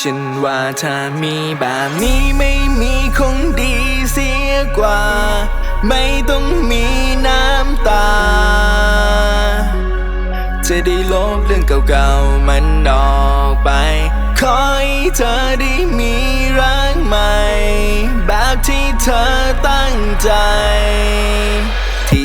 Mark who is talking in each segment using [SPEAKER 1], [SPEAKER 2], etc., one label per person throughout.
[SPEAKER 1] ฉันว่าถ้ามีแบบนี้ไม่มีคงดีเสียกว่า ไม่ต้องมีน้ำตา จะได้ลบเรื่องเก่าๆมันออกไป ขอให้เธอได้มีรักใหม่ แบบที่เธอตั้งใจ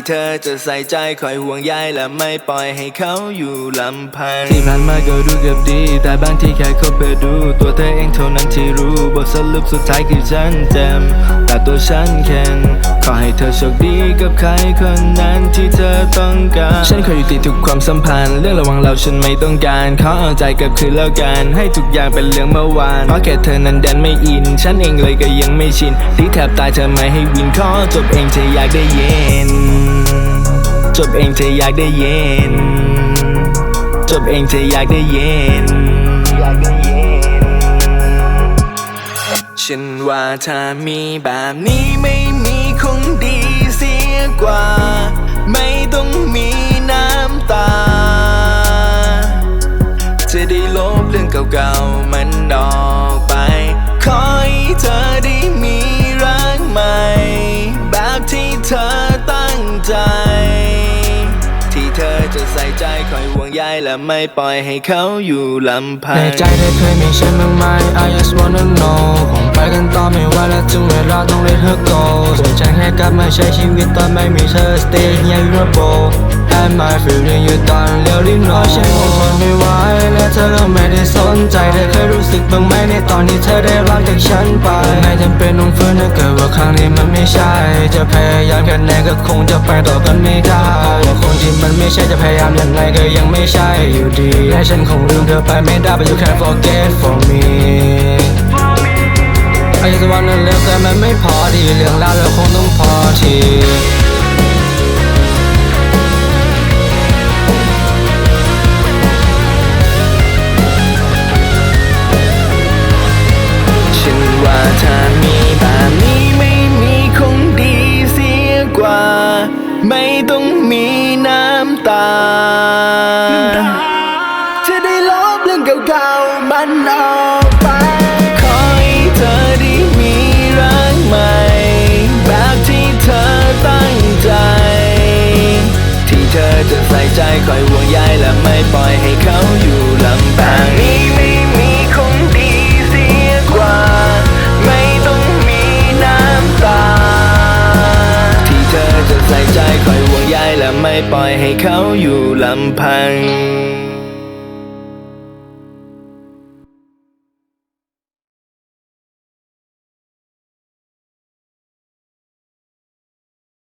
[SPEAKER 1] ที่เธอจะใส่ใจคอยห่วงใยและไม่ปล่อยให้เขาอยู่ลำพังที่ผ่านมาก็ดูเกือบดี แต่บางที่แค่คบไปดู ตัวเธอเองเท่านั้นที่รู้บทสรุปสุดท้ายคือฉันเต็มแต่ตัวฉันแข็งขอให้เธอโชคดีกับใครคนนั้นที่เธอต้องการฉันขอยุติทุกความสัมพันธ์ เรื่องระหว่างเราฉันไม่ต้องการขอเอาใจกลับคืนแล้วกันให้ทุกอย่างเป็นเรื่องเมื่อวานเพราะแค่เธอนั้นดันไม่อิน ฉันเองเลยก็ยังไม่ชินที่แทบตายเธอไม่ให้วินขอจบเองเธออยากได้เย็นจบเองเธออยากได้เย็น จบเองเธออยากได้เย็น ฉันว่าถ้ามีแบบนี้ไม่มีคงดีเสียกว่า ไม่ต้องมี ใส่ใจคอยห่วงใยและไม่ปล่อยให้เขาอยู่ลำพัง
[SPEAKER 2] ในใจได้เคยมีฉันบ้างไหม I just wanna know คงไปกันต่อไม่ไหวแล้วถึงเวลาต้อง let her go ส่วนฉันแค่กลับมาใช้ชีวิตตอนไม่มีเธอ stay here in a bowl and my feeling you don't really know ฉันคงทนไม่ไหวและเธอก็ไม่ได้สนใจเธอเคยรู้สึกบ้างไหมในตอนที่เธอได้รักจากฉันไปไม่จำเป็นต้องฝืนถ้าเกิดว่าครั้งนี้มันไม่ใช่ จะพยายามแค่ไหนก็คงจะไปต่อกันไม่ได้ว่าคนที่มันไม่ใช่จะพยายามยังไงก็ยังไม่ใช่อยู่ดีและฉันคงลืมเธอไปไม่ได้ but you can't forget for me I just wanna live แต่มันไม่พอดีเรื่องราวเราคงต้องพอที
[SPEAKER 1] ต้องมีน้ำตา จะได้ลบเรื่องเก่าๆมันออกไป ขอให้เธอได้มีรักใหม่ แบบที่เธอตั้งใจ ที่เธอจะใส่ใจคอยห่วงใยและไม่ปล่อย อยู่ลำพัง